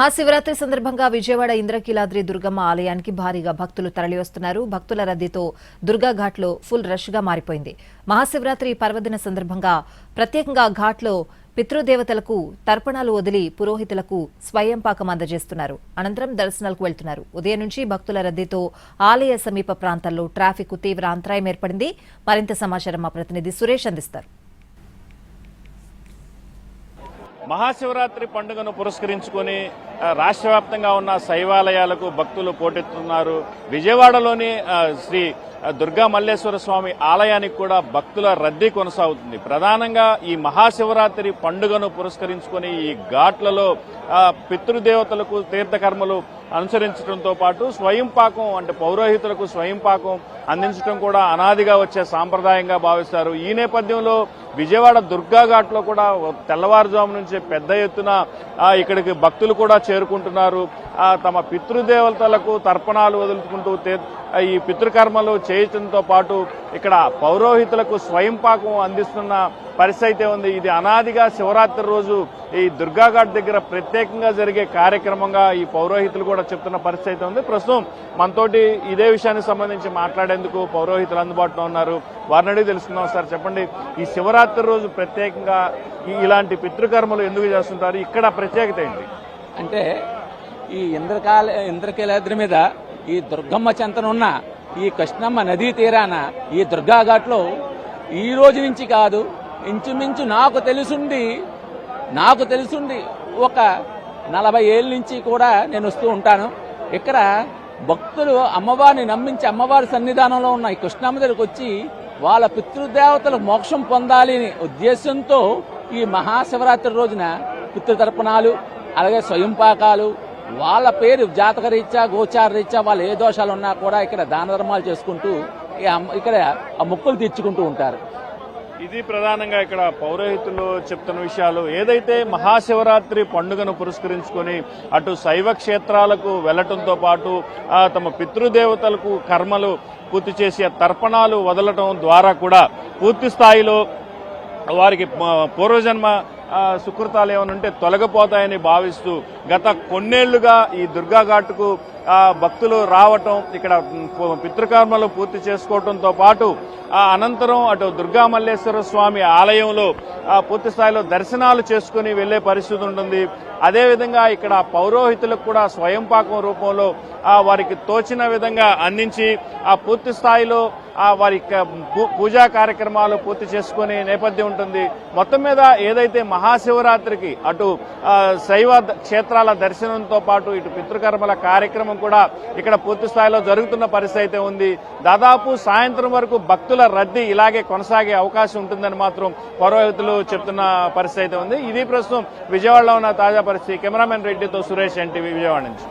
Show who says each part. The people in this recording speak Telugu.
Speaker 1: మహాశివరాత్రి సందర్భంగా విజయవాడ ఇంద్రకీలాద్రి దుర్గమ్మ ఆలయానికి భారీగా భక్తులు తరలివస్తున్నారు. భక్తుల రద్దీతో దుర్గా ఘాట్లో ఫుల్ రష్గా మారిపోయింది. మహాశివరాత్రి పర్వదిన సందర్భంగా ప్రత్యేకంగా ఘాట్లో పితృదేవతలకు తర్పణాలు వదిలి పురోహితులకు స్వయం పాకం అందజేస్తున్నారు. అనంతరం దర్శనాలకు వెళ్తున్నారు. ఉదయం నుంచి భక్తుల రద్దీతో ఆలయ సమీప ప్రాంతాల్లో ట్రాఫిక్ తీవ్ర అంతరాయం ఏర్పడింది. మరింత సమాచారం మా ప్రతినిధి సురేష్ అందిస్తారు.
Speaker 2: మహాశివరాత్రి పండుగను పురస్కరించుకొని రాష్ట్ర వ్యాప్తంగా ఉన్న శైవాలయాలకు భక్తులు పోటెత్తున్నారు విజయవాడలోని శ్రీ దుర్గా మల్లేశ్వర స్వామి ఆలయానికి కూడా భక్తుల రద్దీ కొనసాగుతుంది. ప్రధానంగా ఈ మహాశివరాత్రి పండుగను పురస్కరించుకొని ఈ ఘాట్లలో పితృదేవతలకు తీర్థకర్మలు అనుసరించడంతో పాటు స్వయం పాకం అంటే పౌరోహితులకు స్వయం పాకం అందించడం కూడా అనాదిగా వచ్చే సాంప్రదాయంగా భావిస్తారు. ఈ నేపథ్యంలో విజయవాడ దుర్గా ఘాట్లో కూడా తెల్లవారుజాము నుంచి పెద్ద ఎత్తున ఇక్కడికి భక్తులు కూడా చేరుకుంటున్నారు. తమ పితృదేవతలకు తర్పణాలు వదులుకుంటూ ఈ పితృకర్మలు చేయటంతో పాటు ఇక్కడ పౌరోహితులకు స్వయం పాకం అందిస్తున్న పరిస్థితి అయితే ఉంది. ఇది అనాదిగా శివరాత్రి రోజు ఈ దుర్గాఘాట్ దగ్గర ప్రత్యేకంగా జరిగే కార్యక్రమంగా ఈ పౌరోహితులు కూడా చెప్తున్న పరిస్థితి అయితే ఉంది. ప్రస్తుతం మనతోటి ఇదే విషయానికి సంబంధించి మాట్లాడేందుకు పౌరోహితులు అందుబాటులో ఉన్నారు. వారిని తెలుసుకుందాం సార్ చెప్పండి. ఈ శివరాత్రి రోజు ప్రత్యేకంగా ఈ- ఇలాంటి పితృకర్మలు ఎందుకు చేస్తుంటారు? ఇక్కడ ప్రత్యేకత ఏంటి?
Speaker 3: అంటే ఈ ఇంద్రకాల ఇంద్రకీలాద్రి మీద ఈ దుర్గమ్మ చెంతనున్న ఈ కృష్ణమ్మ నదీ తీరాన ఈ దుర్గాఘాట్లో ఈ రోజు నుంచి కాదు ఇంచుమించు నాకు తెలుసుండి నాకు తెలుసుండి ఒక నలభై ఏళ్ళ నుంచి కూడా నేను వస్తూ ఉంటాను. ఇక్కడ భక్తులు అమ్మవారిని నమ్మించి అమ్మవారి సన్నిధానంలో ఉన్న ఈ కృష్ణమ్మ దగ్గరికి వచ్చి వాళ్ళ పితృదేవతలు మోక్షం పొందాలి ఉద్దేశంతో ఈ మహాశివరాత్రి రోజున పితృతర్పణాలు అలాగే స్వయం పాకాలు వాళ్ళ పేరు జాతక రీత్యా గోచార రీత్యా వాళ్ళు ఏ దోషాలు ఉన్నా కూడా ఇక్కడ దాన ధర్మాలు చేసుకుంటూ ఇక్కడ ఆ మొక్కులు తీర్చుకుంటూ ఉంటారు.
Speaker 2: ఇది ప్రధానంగా ఇక్కడ పౌరోహితులు చెప్తున్న విషయాలు. ఏదైతే మహాశివరాత్రి పండుగను పురస్కరించుకొని అటు శైవ క్షేత్రాలకు వెళ్ళటంతో పాటు తమ పితృదేవతలకు కర్మలు పూర్తి చేసే తర్పణాలు వదలటం ద్వారా కూడా పూర్తి స్థాయిలో వారికి పూర్వజన్మ సుకృతాలు ఏమైనా ఉంటే తొలగిపోతాయని భావిస్తూ గత కొన్నేళ్ళుగా ఈ దుర్గా ఘాట్కు భక్తులు రావటం ఇక్కడ పితృకర్మలు పూర్తి చేసుకోవడంతో పాటు ఆ అనంతరం అటు దుర్గా మల్లేశ్వర స్వామి ఆలయంలో ఆ, పూర్తి స్థాయిలో దర్శనాలు చేసుకుని వెళ్ళే పరిస్థితి ఉంటుంది. అదేవిధంగా ఇక్కడ పౌరోహితులకు కూడా స్వయం పాకం రూపంలో వారికి తోచిన విధంగా అందించి ఆ పూర్తి స్థాయిలో వారి పూజా కార్యక్రమాలు పూర్తి చేసుకునే నేపథ్యం ఉంటుంది. మొత్తం మీద ఏదైతే మహాశివరాత్రికి అటు శైవ క్షేత్రాల దర్శనంతో పాటు ఇటు పితృకర్మల కార్యక్రమం కూడా ఇక్కడ పూర్తి స్థాయిలో జరుగుతున్న పరిస్థితి అయితే ఉంది. దాదాపు సాయంత్రం వరకు భక్తుల రద్దీ ఇలాగే కొనసాగే అవకాశం ఉంటుందని మాత్రం పౌరోహితులు చెప్తున్న పరిస్థితి అయితే ఉంది. ఇది ప్రస్తుతం విజయవాడలో ఉన్న తాజా పరిస్థితి. కెమెరామెన్ రెడ్డితో సురేష్ ఎన్టీవీ విజయవాడ నుంచి.